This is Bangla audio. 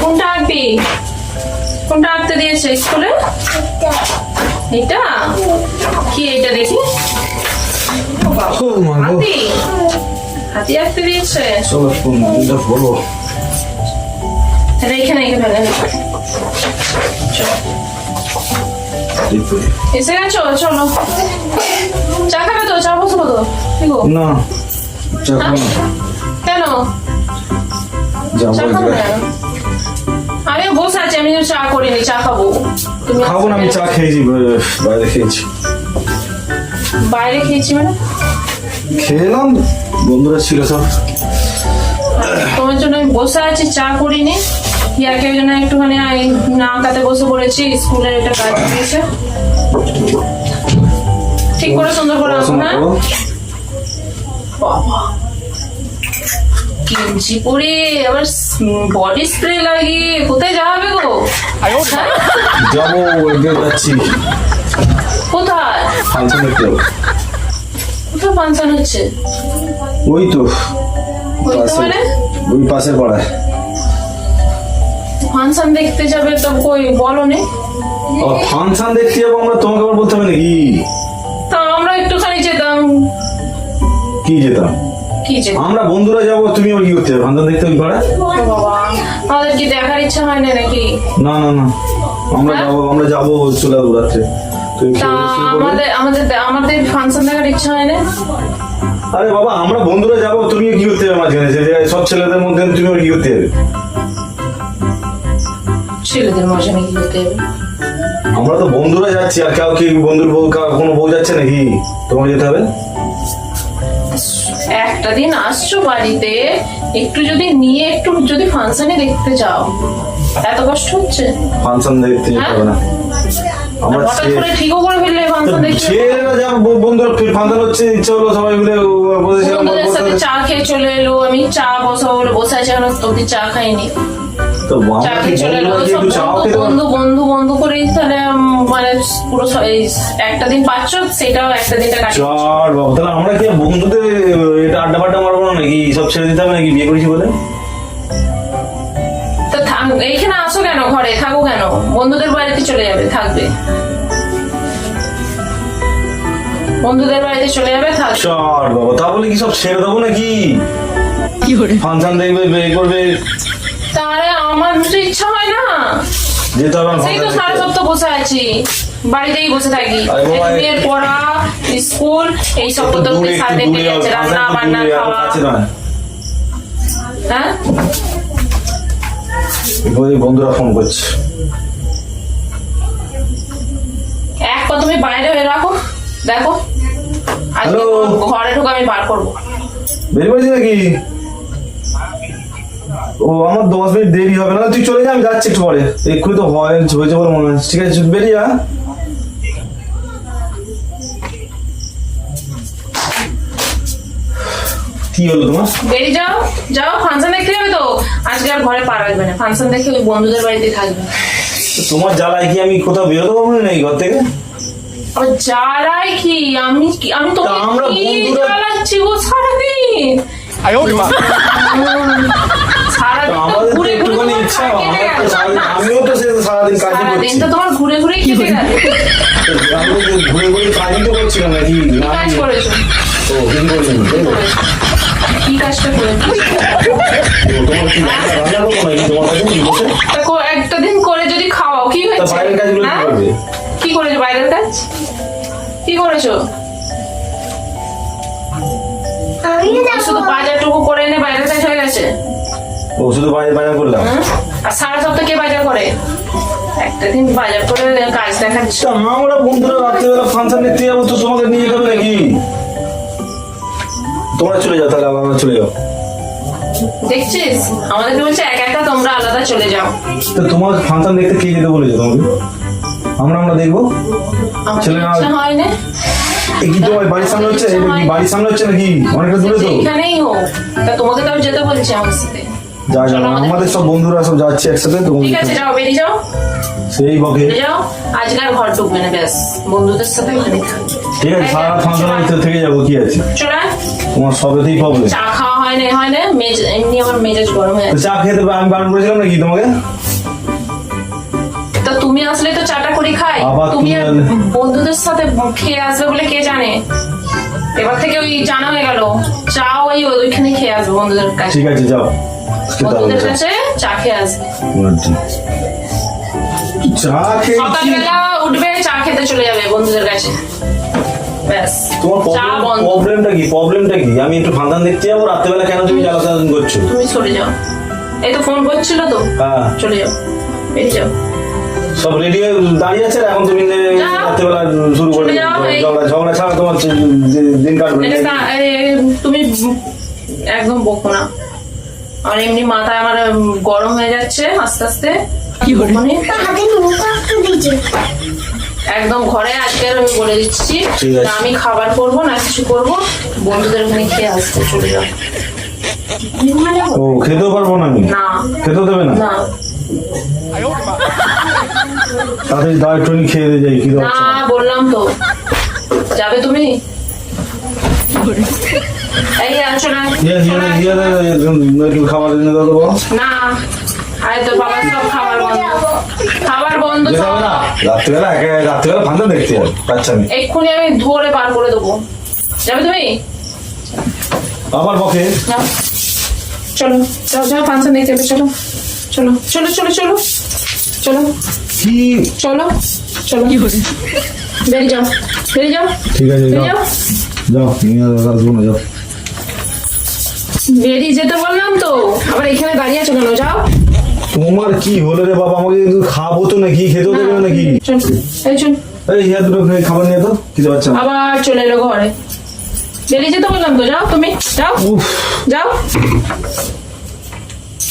কোনটা আঁকবি? কোনটা আঁকতে দিয়েছে স্কুলে? এটা কি এটা দেখি। হাতি হাতি আঁকতে দিয়েছে। এটা এখানে এসে গেছো? চলো। চা খাবে তো? চা বসবো তো না চা খাব আমিও বসে আছি আমি চা করিনি চা খাব। তুমি খাব না আমি চা খেয়েছি বাইরে- খেয়েছি। বাইরে খেয়েছি মানে? খেলাম বন্ধুরা ছিল সব। তোমার জন্য আমি বসে আছি চা করিনি ইয়াকে ওই জন্য একটুখানি আই- নাকাতে বসে পড়েছি স্কুলের এটা কাজ দিয়েছে। ঠিক করে সুন্দর করে হ্যাঁ বাবা। কিঞ্চি পরে আবার বডি স্প্রে লাগিয়ে কোথায় যাওয়া হবে গো হ্যাঁ? যাব এবার যাচ্ছি। কোথায়? ফাংশন যাব। কোথায় ফাংশন হচ্ছে? ওই তো ওই পাশে। মানে? পাশের পাড়ায়। ফাংশন দেখতে যাবে তো কই বলো নে। ও ফাংশন দেখতে যাব আমরা তোমাকে আবার বলতে হবে নাকি? তা আমরা একটুখানি যেতাম। কি যেতাম? আমরা বন্ধুরা যাব তুমি আবার কি করতে দেখতে ওই আমাদের কি দেখার ইচ্ছা হয় না নাকি? না না না। আমরা হ্যাঁ? যাব আমরা যাব চলে যাব রাত্রে। আমাদের আমাদের আমাদের ফাংশন দেখার ইচ্ছা হয় না? আরে বাবা আমরা বন্ধুরা যাব তুমি কি করতে যাবে মাঝখানে? সব ছেলেদের মধ্যে তুমি কি করতে যাবে? ছেলেদের করতে হবে আমরা তো বন্ধুরা যাচ্ছি আর কাউ কি বন্ধুর বউ কোনো বউ যাচ্ছে নাকি? তোমার যেতে হবে? একটা দিন আসছো বাড়িতে একটু যদি নিয়ে একটু যদি ফাংশনে দেখতে যাও। এত কষ্ট হচ্ছে? ফাংশন দেখতে যেতে হবে না। আমরা ঠিকও করে ফেললে ফাংশন দেখতে ছেলেরা যা বন্ধুরা ফাংশন হচ্ছে ইচ্ছা হলো সবাই মিলে বসেছিলাম বন্ধুদের সাথে চা খেয়ে চলে এলো আমি চা বসাবো বসে আছি অব্দি চা খাইনি। তো চা আমরা কি খেয়ে চলে এলো বন্ধুরা কি সব একটু চাও বন্ধু বন্ধু বন্ধু বন্ধু তাহলে মানে পুরো একটা দিন পাচ্ছ সেটাও একটা দিনটা কাটিয়ে বাবা তাহলে আমরা কি বন্ধুদের এটা আড্ডা ফাড্ডা মারবো না নাকি? সব ছেড়ে দিতে হবে নাকি? বিয়ে করেছি বলে? এইখানে আসো কেন? ঘরে থাকো কেন? বন্ধুদের বাড়িতে চলে যাবে থাকবে। বন্ধুদের বাড়িতে চলে যাবে থাকবে চার বাবা তা বলে কি সব ছেড়ে দেবো নাকি? ফাংশন দেখবে বিয়ে করবে। তাহলে আমার তো ইচ্ছা হয় না। যেতে হবে সেই তো সারা সপ্তাহ বসে আছি। বাড়িতেই বসে থাকি। মেয়ের পড়া স্কুল এই সব তো সাথে যাচ্ছে রান্না বান্না খাওয়া। হ্যাঁ? বন্ধুরা ফোন করছে। এক পা তুমি বাইরে বের রাখো। দেখো। আজকে? ঘরে ঢুকে আমি বার করব। বেরিয়ে পড়েছি নাকি? ও আমার দশ মিনিট দেরি হবে না তুই চলে যা আমি যাচ্ছি একটু পরে। এক্ষুনি তো হয় হয়েছে বলে মনে হয়। ঠিক আছে বেরিয়ে যা কি হলো তোমার? বেরিয়ে যাও যাও ফাংশন দেখতে যাবে তো? আজকে আর ঘরে পা রাখবে না। ফাংশন দেখে ওই বন্ধুদের বাড়িতে থাকবে। তোমার জ্বালায় কি আমি কোথাও বেরোতে পারব না এই ঘর থেকে? আর জ্বালাই কি? আমি কি আমি তো আমরা বন্ধুরা- জ্বালাচ্ছি গো সারাদিন? তো ঘুরে ঘুরে তোমার ইচ্ছা কেটে আমার তো গেল। সারাদিন না, আমিও তো সে সারাদিন কাজই করছি। তো তোমার ঘুরে ঘুরে কেটে গেল। আমি তো ঘুরে ঘুরে কাজই তো করছিলাম নাকি? কাজ করেছ? ও কি করছেন কি কাজটা করেছ? তোমার কি রান্না রান্না করব নাকি? তোমার কাছে কি বসে একটা দিন করে যদি খাওয়াও কি হয়েছে? বাইরের কাজগুলো কি হ্যাঁ? করবে? কি করেছ বাইরের কাজ? কি করেছ? শুধু বাজারটুকু করে এনে বাইরের কাজ হয়ে গেছে? ও শুধু বাইরে বাইরে করলাম আর সারা সপ্তাহ কে বাজার করে? একটা দিন বাজার করে কাজ দেখাচ্ছ আমরা বন্ধুরা রাত্রিবেলা ফাংশন দেখতে যাব তো তোমাকে নিয়ে যাবে নাকি? তোমরা চলে যাও তাহলে আমরা চলে যাও দেখছিস? আমাদেরকে বলছে একা একা তোমরা আলাদা চলে যাও। তো তোমার ফাংশন দেখতে কে যেতে বলেছে তোমাকে? আমরা আমরা দেখব। ছেলে না- হয় না কি তোমার বাড়ির সামনে হচ্ছে? বাড়ির সামনে হচ্ছে নাকি? অনেকটা দূরে তো। এখানেই হোক। তা তোমাকে তো যেতে বলছি আমার সাথে। যা যা আমাদের- সব বন্ধুরা সব যাচ্ছে একসাথে তো ঠিক আছে যাও বেরিয়ে যাও। সেই বকে। যাও। আজকে আর ঘর ঢুকবে না ব্যাস। বন্ধুদের সাথে থাকবে ঠিক আছে সারা ফাংশন থেকে যাব কি আছে? চলে। তোমার সবেতেই প্রবলেম চা খাওয়া হয় হয় না হয় না। মেজ- এমনি আমার মেজাজ গরম হয়ে চা খেতে আমি বারণ করেছিলাম নাকি তোমাকে? তা তুমি আসলে তো চাটা করে খাই। তুমি। বন্ধুদের সাথে খেয়ে আসবে বলে কে জানে? এবার থেকে ওই জানা হয়ে গেল। চা ওই ওইখানে খেয়ে আসবে বন্ধুদের কাছে। ঠিক আছে যাও। বন্ধুদের কাছে চা খেয়ে আসবে। চা খেয়েছি সকালবেলা উঠবে চা খেতে চলে যাবে বন্ধুদের কাছে। তোমার প্রবলেমটা কি? প্রবলেমটা কি? আমি একটু ফান্দান দেখতে যাব রাত্রেবেলা কেন তুমি জ্বালাতন করছ? তুমি চলে যাও। এই তো ফোন করছিল তো। হ্যাঁ। চলে যাও। বেরিয়ে যাও। সব রেডি হয়ে দাঁড়িয়ে আছে এখন তুমি রাত্রেবেলা শুরু করে ঝগড়া ঝগড়া ছাড়া তোমার দিন কাটবে। তুমি একদম বকো না। আর এমনি মাথা আমার গরম হয়ে যাচ্ছে আস্তে আস্তে। দিয়েছে একদম ঘরে আজকে আর আমি বলে দিচ্ছি ঠিক আছে। আমি খাবার করব না কিছু করব বন্ধুদের ওখানে খেয়ে আসতে চলে যাও ও খেতেও পারব না আমি? না। খেতেও দেবে না? না। তাড়াতাড়ি দাও একটু খেয়ে দিয়ে যাই কি না বললাম তো। যাবে তুমি? এই আছো না খাবার এনে দাও। না আরে তো বাবা সব খাবার বন্ধ খাবার বন্ধ সব হবে একে রাত্রেবেলা ফান্দান দেখতে যাবে পাচ্ছি আমি এক্ষুনি আমি ধরে বার করে দেবো। যাবে তুমি আবার বকে চলো যাও যাও ফাংশন দেখতে চলো চলো চলো। চলো চলো। চলো কি? চলো। চলো বেরিয়ে যাও। বেরিয়ে যাও। ঠিক আছে যাও। যাও যাও নিয়ে আসব না যাও। বেরিয়ে যেতে বললাম তো। আবার এখানে দাঁড়িয়ে আছো কেন? যাও। তোমার কি হলো রে বাবা? আমাকে কিন্তু খাব তো নাকি? খেতে দেবে না নাকি? চল এই চল। এই হিয়া দুটো খাবার নিয়ে তো খেতে পারছে না। আবার চলে এলো ঘরে। বেরিয়ে যেতে বললাম তো যাও তুমি যাও। উফ। যাও।